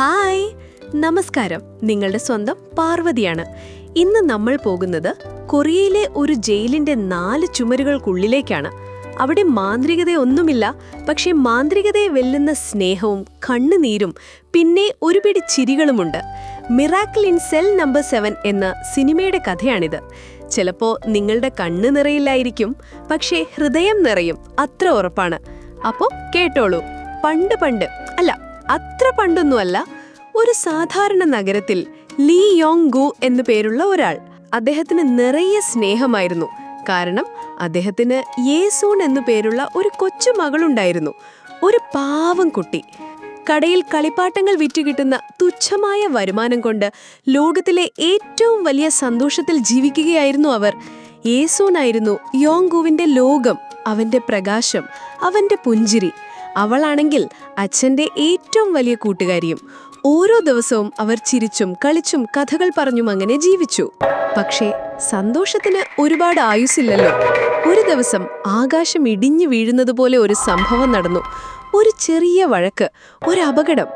Hi. നമസ്കാരം. നിങ്ങളുടെ സ്വന്തം പാർവതിയാണ്. ഇന്ന് നമ്മൾ പോകുന്നത് കൊറിയയിലെ ഒരു ജയിലിന്റെ നാല് ചുമരുകൾക്കുള്ളിലേക്കാണ്. അവിടെ മാന്ത്രികതയൊന്നുമില്ല പക്ഷേ മാന്ത്രികതയെ വെല്ലുന്ന സ്നേഹവും കണ്ണുനീരും പിന്നെ ഒരുപിടി ചിരികളുമുണ്ട്. Miracle in cell number seven എന്ന സിനിമയുടെ കഥയാണിത്. ചിലപ്പോ നിങ്ങളുടെ കണ്ണ് നിറയില്ലായിരിക്കും പക്ഷേ ഹൃദയം നിറയും. അത്ര ഉറപ്പാണ്. അപ്പോൾ കേട്ടോളൂ. പണ്ട് പണ്ട് അല്ല അത്ര പണ്ടൊന്നുമല്ല ഒരു സാധാരണ നഗരത്തിൽ ലീ യോങ് ഗു എന്നു പേരുള്ള ഒരാൾ അദ്ദേഹത്തിന് നിറയെ സ്നേഹമായിരുന്നു. കാരണം അദ്ദേഹത്തിന് യേസൂൺ എന്നു പേരുള്ള ഒരു കൊച്ചു മകളുണ്ടായിരുന്നു ഒരു പാവം കുട്ടി. കടയിൽ കളിപ്പാട്ടങ്ങൾ വിറ്റുകിട്ടുന്ന തുച്ഛമായ വരുമാനം കൊണ്ട് ലോകത്തിലെ ഏറ്റവും വലിയ സന്തോഷത്തിൽ ജീവിക്കുകയായിരുന്നു അവർ. യേസൂനായിരുന്നു യോങ്കുവിന്റെ ലോകം അവന്റെ പ്രകാശം അവന്റെ പുഞ്ചിരി. അവളാണെങ്കിൽ അച്ഛന്റെ ഏറ്റവും വലിയ കൂട്ടുകാരിയും ഓരോ ദിവസവും അവർ ചിരിച്ചും കളിച്ചും കഥകൾ പറഞ്ഞും അങ്ങനെ ജീവിച്ചു. പക്ഷേ സന്തോഷത്തിന് ഒരുപാട് ആയുസില്ലല്ലോ ഒരു ദിവസം ആകാശം ഇടിഞ്ഞു വീഴുന്നത് പോലെ ഒരു സംഭവം നടന്നു. ഒരു ചെറിയ വഴക്ക് ഒരു അപകടം.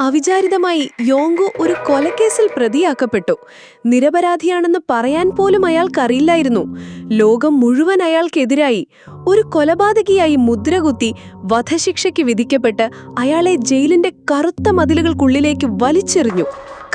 അവിചാരിതമായി യോങ്കു ഒരു കൊലക്കേസിൽ പ്രതിയാക്കപ്പെട്ടു. നിരപരാധിയാണെന്ന് പറയാൻ പോലും അയാൾക്കറിയില്ലായിരുന്നു. ലോകം മുഴുവൻ അയാൾക്കെതിരായി ഒരു കൊലപാതകിയായി മുദ്രകുത്തി വധശിക്ഷയ്ക്ക് വിധിക്കപ്പെട്ട് അയാളെ ജയിലിന്റെ കറുത്ത മതിലുകൾക്കുള്ളിലേക്ക് വലിച്ചെറിഞ്ഞു.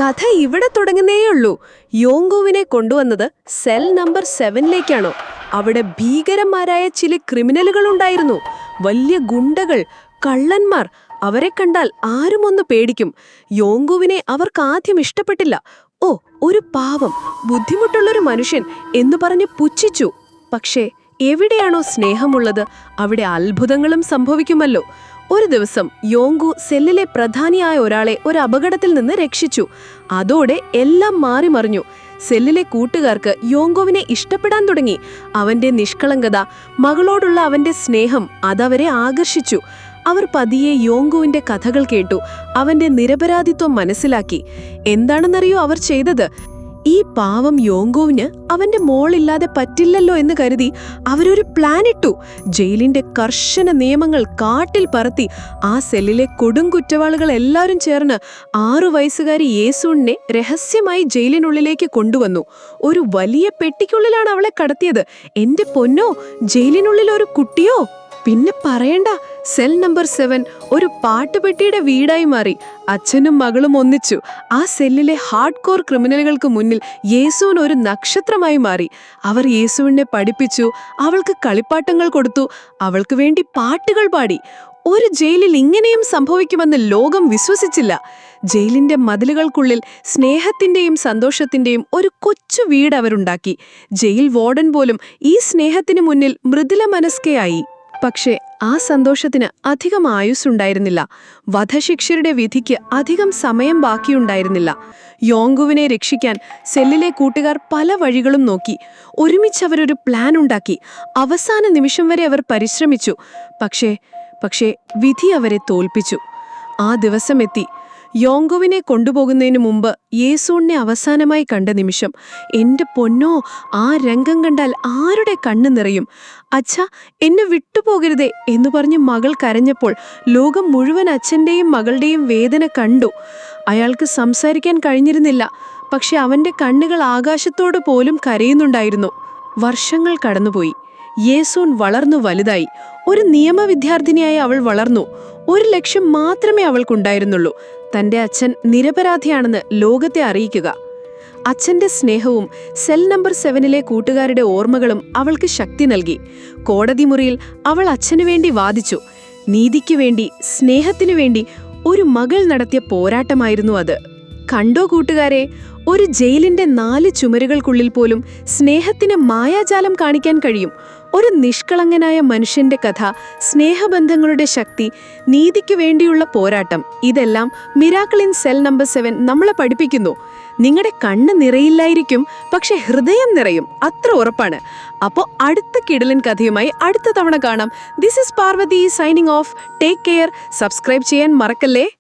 കഥ ഇവിടെ തുടങ്ങുന്നേയുള്ളൂ. യോങ്കുവിനെ കൊണ്ടുവന്നത് സെൽ നമ്പർ സെവനിലേക്കാണോ. അവിടെ ഭീകരന്മാരായ ചില ക്രിമിനലുകളുണ്ടായിരുന്നു. വലിയ ഗുണ്ടകൾ കള്ളന്മാർ അവരെ കണ്ടാൽ ആരും ഒന്ന് പേടിക്കും. യോങ്കുവിനെ അവർക്ക് ആദ്യം ഇഷ്ടപ്പെട്ടില്ല. ഓ ഒരു പാവം ബുദ്ധിമുട്ടുള്ളൊരു മനുഷ്യൻ എന്നു പറഞ്ഞ് പുച്ഛിച്ചു. പക്ഷേ എവിടെയാണോ സ്നേഹമുള്ളത് അവിടെ അത്ഭുതങ്ങളും സംഭവിക്കുമല്ലോ. ഒരു ദിവസം യോങ്കു സെല്ലിലെ പ്രധാനിയായ ഒരാളെ ഒരു അപകടത്തിൽ നിന്ന് രക്ഷിച്ചു. അതോടെ എല്ലാം മാറിമറിഞ്ഞു സെല്ലിലെ കൂട്ടുകാർക്ക് യോങ്കോവിനെ ഇഷ്ടപ്പെടാൻ തുടങ്ങി. അവന്റെ നിഷ്കളങ്കത മകളോടുള്ള അവന്റെ സ്നേഹം അതവരെ ആകർഷിച്ചു. അവർ പതിയെ യോങ്കുവിന്റെ കഥകൾ കേട്ടു. അവന്റെ നിരപരാധിത്വം മനസ്സിലാക്കി. എന്താണെന്നറിയോ അവർ ചെയ്തത്? ഈ പാവം യോങ്കോവിന് അവന്റെ മോളില്ലാതെ പറ്റില്ലല്ലോ എന്ന് കരുതി അവരൊരു പ്ലാൻ ഇട്ടു. ജയിലിന്റെ കർശന നിയമങ്ങൾ കാട്ടിൽ പറത്തി ആ സെല്ലിലെ കൊടും കുറ്റവാളികൾ എല്ലാവരും ചേർന്ന് ആറു വയസ്സുകാരി യേസൂണിനെ രഹസ്യമായി ജയിലിനുള്ളിലേക്ക് കൊണ്ടുവന്നു. ഒരു വലിയ പെട്ടിക്കുള്ളിലാണ് അവളെ കടത്തിയത്. എന്റെ പൊന്നോ ജയിലിനുള്ളിൽ ഒരു കുട്ടിയോ? പിന്നെ പറയണ്ട. സെൽ നമ്പർ സെവൻ ഒരു പാട്ടുപെട്ടിയുടെ വീടായി മാറി. അച്ഛനും മകളും ഒന്നിച്ചു. ആ സെല്ലിലെ ഹാർഡ് കോർ ക്രിമിനലുകൾക്ക് മുന്നിൽ യേസുവിന് ഒരു നക്ഷത്രമായി മാറി. അവർ യേസുവിനെ പഠിപ്പിച്ചു അവൾക്ക് കളിപ്പാട്ടങ്ങൾ കൊടുത്തു അവൾക്ക് വേണ്ടി പാട്ടുകൾ പാടി. ഒരു ജയിലിൽ ഇങ്ങനെയും സംഭവിക്കുമെന്ന് ലോകം വിശ്വസിച്ചില്ല. ജയിലിന്റെ മതിലുകൾക്കുള്ളിൽ സ്നേഹത്തിന്റെയും സന്തോഷത്തിന്റെയും ഒരു കൊച്ചു വീട് അവരുണ്ടാക്കി. ജയിൽ വാർഡൻ പോലും ഈ സ്നേഹത്തിന് മുന്നിൽ മൃദുല മനസ്കയായി പക്ഷേ ആ സന്തോഷത്തിന് അധികം ആയുസ്സുണ്ടായിരുന്നില്ല. വധശിക്ഷയുടെ വിധിക്ക് അധികം സമയം ബാക്കിയുണ്ടായിരുന്നില്ല. യോങ്കുവിനെ രക്ഷിക്കാൻ സെല്ലിലെ കൂട്ടുകാർ പല വഴികളും നോക്കി. ഒരുമിച്ച് അവരൊരു പ്ലാൻ ഉണ്ടാക്കി. അവസാന നിമിഷം വരെ അവർ പരിശ്രമിച്ചു. പക്ഷേ പക്ഷേ വിധി അവരെ തോൽപ്പിച്ചു. ആ ദിവസമെത്തി. യോങ്കോവിനെ കൊണ്ടുപോകുന്നതിന് മുമ്പ് യേസൂണിനെ അവസാനമായി കണ്ട നിമിഷം എന്റെ പൊന്നോ ആ രംഗം കണ്ടാൽ ആരുടെ കണ്ണു നിറയും? അച്ഛ എന്നെ വിട്ടുപോകരുതേ എന്ന് പറഞ്ഞ് മകൾ കരഞ്ഞപ്പോൾ ലോകം മുഴുവൻ അച്ഛന്റെയും മകളുടെയും വേദന കണ്ടു. അയാൾക്ക് സംസാരിക്കാൻ കഴിഞ്ഞിരുന്നില്ല പക്ഷെ അവന്റെ കണ്ണുകൾ ആകാശത്തോട് പോലും കരയുന്നുണ്ടായിരുന്നു. വർഷങ്ങൾ കടന്നുപോയി. യേസൂൺ വളർന്നു വലുതായി. ഒരു നിയമവിദ്യാർത്ഥിനിയായി അവൾ വളർന്നു. ഒരു ലക്ഷ്യം മാത്രമേ അവൾക്കുണ്ടായിരുന്നുള്ളൂ. തന്റെ അച്ഛൻ നിരപരാധിയാണെന്ന് ലോകത്തെ അറിയിക്കുക. അച്ഛന്റെ സ്നേഹവും സെൽ നമ്പർ സെവനിലെ കൂട്ടുകാരുടെ ഓർമ്മകളും അവൾക്ക് ശക്തി നൽകി. കോടതി മുറിയിൽ അവൾ അച്ഛനു വേണ്ടി വാദിച്ചു. നീതിക്കു വേണ്ടി സ്നേഹത്തിനു വേണ്ടി ഒരു മകൾ നടത്തിയ പോരാട്ടമായിരുന്നു അത്. കണ്ടോ കൂട്ടുകാരെ ഒരു ജയിലിന്റെ നാല് ചുമരുകൾക്കുള്ളിൽ പോലും സ്നേഹത്തിന് മായാജാലം കാണിക്കാൻ കഴിയും. ഒരു നിഷ്കളങ്കനായ മനുഷ്യന്റെ കഥ സ്നേഹബന്ധങ്ങളുടെ ശക്തി നീതിക്ക് വേണ്ടിയുള്ള പോരാട്ടം ഇതെല്ലാം miracle in cell number seven നമ്മളെ പഠിപ്പിക്കുന്നു. നിങ്ങളുടെ കണ്ണ് നിറയില്ലായിരിക്കും പക്ഷെ ഹൃദയം നിറയും. അത്ര ഉറപ്പാണ്. അപ്പോൾ അടുത്ത കിടലൻ കഥയുമായി അടുത്ത തവണ കാണാം. This is Parvathi signing off take care subscribe ചെയ്യാൻ മറക്കല്ലേ?